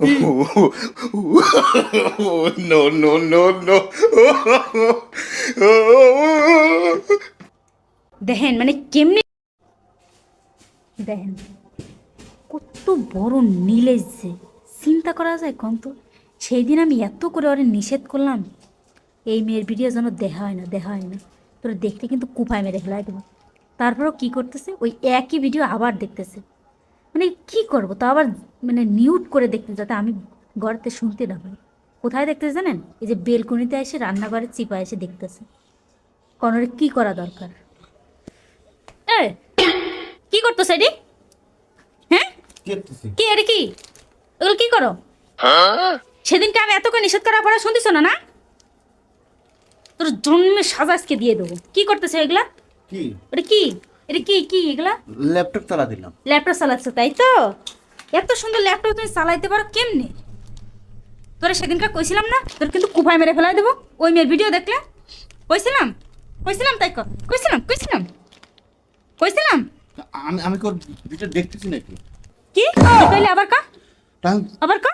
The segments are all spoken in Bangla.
no, no, no, no. দেখেন মানে কেমনি দেখেন কত বড় নীলেজ যে। চিন্তা করা যায় কম তো। সেই দিন আমি এত করে ওরে নিষেধ করলাম। এই মেয়ের ভিডিও যেন দেখা হয় না দেখা হয় না। তোরা দেখতে কিন্তু কুপায় মেরে ফেলাই দেবো। তারপরেও কী করতেছে? ওই একই ভিডিও আবার দেখতেছে। মানে কি করব? তো আবার মানে নিউট করে দেখতে যাতে আমি ঘরেতে শুনতে না পাই। কোথায় দেখতেছে জানেন? এই যে বেলকনিতে এসে রান্নাঘরে চিপা এসে দেখতেছে। কনরে কি করা দরকার? এ কি করতো সেটি হ্যাঁ? কি এটা কি? এগুলো কি করো? সেদিনকে আমি এত করে নিষেধ করার পরে শুনতেছ না না? তোর জন্মে সাজাজকে দিয়ে দেবো। কি করতেছে এগুলা? কি? এটা কি? এটা কি কি এগুলা? ল্যাপটপ চালা দিলাম। ল্যাপটপ চালাচ্ছ তাই তো? এত সুন্দর ল্যাপটপ তুমি চালাইতে পারো কেমনে? তোরা সেদিনকার কইছিলাম না তোর কিন্তু কুফায় মেরে ফেলাই দেবো। ওই মেয়ের ভিডিও দেখলে? কইছিলাম কইছিলাম তাই কইছিলাম কইছিলাম কইছিলাম। আমি আমি কোন ভিডিও দেখতেছি নাকি? কি? তাইলে আবার কা আবার কা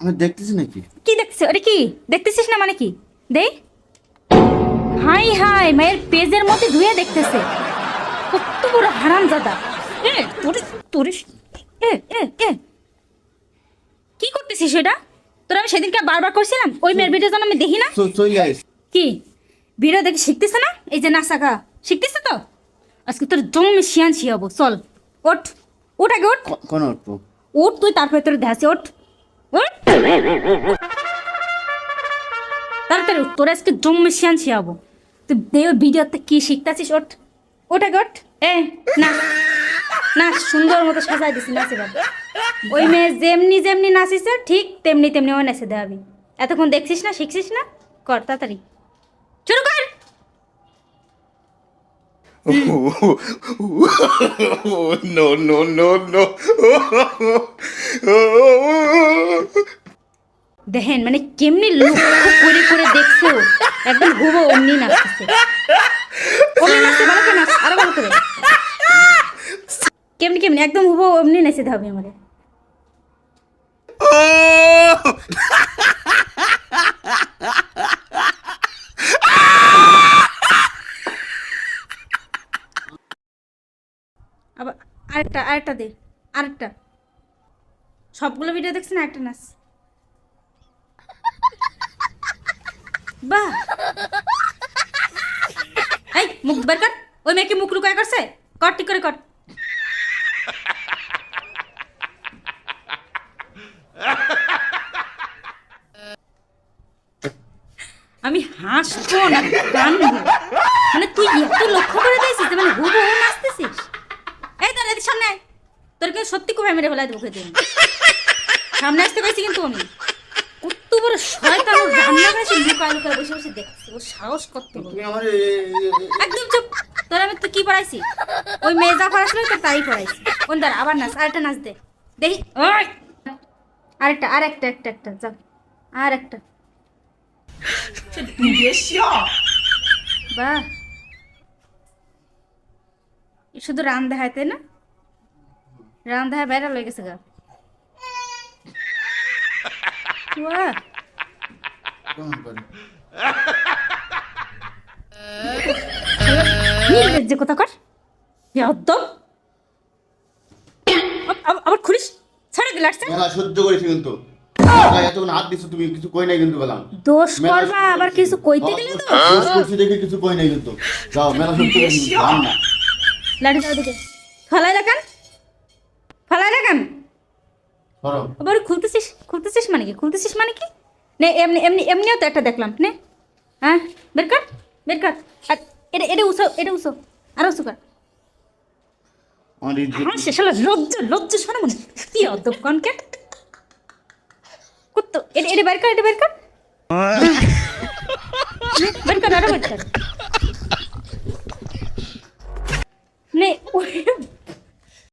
আমি দেখতেছি নাকি? কি দেখছিস আরে কি? দেখতেছিস না মানে কি? দেই। হাই হাই মায়ের পেজের মধ্যে ধুয়ে দেখতেছে। কত বড় হারাম এ তোরে তোরে এ এ এ। কি করতেছিস সেটা? তোর আমি সেদিনকে বারবার করছিলাম ওই মেয়ের ভিডিও যেন আমি দেখি না। কি? ভিডিও দেখে শিখতেছে না? এই যে শিখতেছে তো? আজকে তোর জন্মে শিয়ান শিয়াবো চল ওঠ। ওঠ আগে ওঠ। কোন অর্থ? ওঠ তুই তারপরে তোর দেখাচ্ছি ওঠ। ওঠ। তাড়াতাড়ি তোর আজকে জম্মে শিয়ান শিয়াবো। তুই ভিডিওতে কি শিখতেছিস ওঠ। আগে ওঠ এ না না সুন্দর মতো সাজাই দিছি নাচে ওই মেয়ে যেমনি যেমনি নাচিছে ঠিক তেমনি তেমনি ও নেচে দেওয়াবি এতক্ষণ দেখছিস না শিখছিস না কর তাড়াতাড়ি শুরু কর no, no, no, no. দেখেন মানে কেমনি লক্ষ্য করে করে দেখছ? একদম হুবো অমনি নাচতেছে। অমনি নাচতে ভালো করে নাচ, আরও ভালো করে। কেমনি কেমনি, একদম হুবো অমনি নেচে হবে আমারে আবার আরেকটা আরেকটা দে, আরেকটা। সবগুলো ভিডিও দেখছেন একটা নাচ। বাহ। এই, মুখ বের কর। ওই মেয়েকে মুখ লুকায় করছে। কর, ঠিক করে কর। আমি হাসবো না, কানবো। মানে তুই এত লক্ষ্য করে দিয়েছিস মানে হুবহু নাচতেছিস। এই তোর এদিক সামনে। তোর কিন্তু সত্যি খুব মেরে ফেলাই দেবো খেতে। সামনে আসতে পারছি কিন্তু আমি। বড় শয়তান রান্না লুকায় লুকায় বসে বসে দেখছে। ওর সাহস তুমি আমার একদম চুপ। তোর আমি তো কি পড়াইছি? ওই মেয়ে যা পড়াছিল তো তাই পড়াইছি। কোন দাঁড়া আবার নাচ আরেকটা নাচ দে। দেখি। ওই! আরেকটা আর একটা একটা একটা যা আর একটা বাহ। শুধু রান দেখায় তাই না? রান দেখায় বাইরে লয়ে গেছে গা। বাহ যে কথা কর? একদম আবার খুলিস? ছাড়ে সহ্য করেছি কিন্তু। এতক্ষণ হাত দিছো তুমি কিছু কই নাই কিন্তু বললাম দোষ করবা আবার কিছু কইতে গেলে তো? দোষ করছি দেখে কিছু কই নাই কিন্তু। যাও মেলা সহ্য করেছি কিন্তু, না দাও দিকে। ফালাই রাখান ফালাই রাখান আবার খুলতেছিস? খুলতেছিস মানে কি? খুলতেছিস মানে কি? নে এমনি এমনি এমনিও তো একটা দেখলাম। নে। হ্যাঁ বের কর বের কর। এটা এটা উসো এটা উসো আর উসো কর। হ্যাঁ শেষ হলো লজ্জা লজ্জা শোনা মনে কি অদ্দব কনকে কুত্তো এটা এটা বের কর এটা বের কর। বের কর আরও বের কর।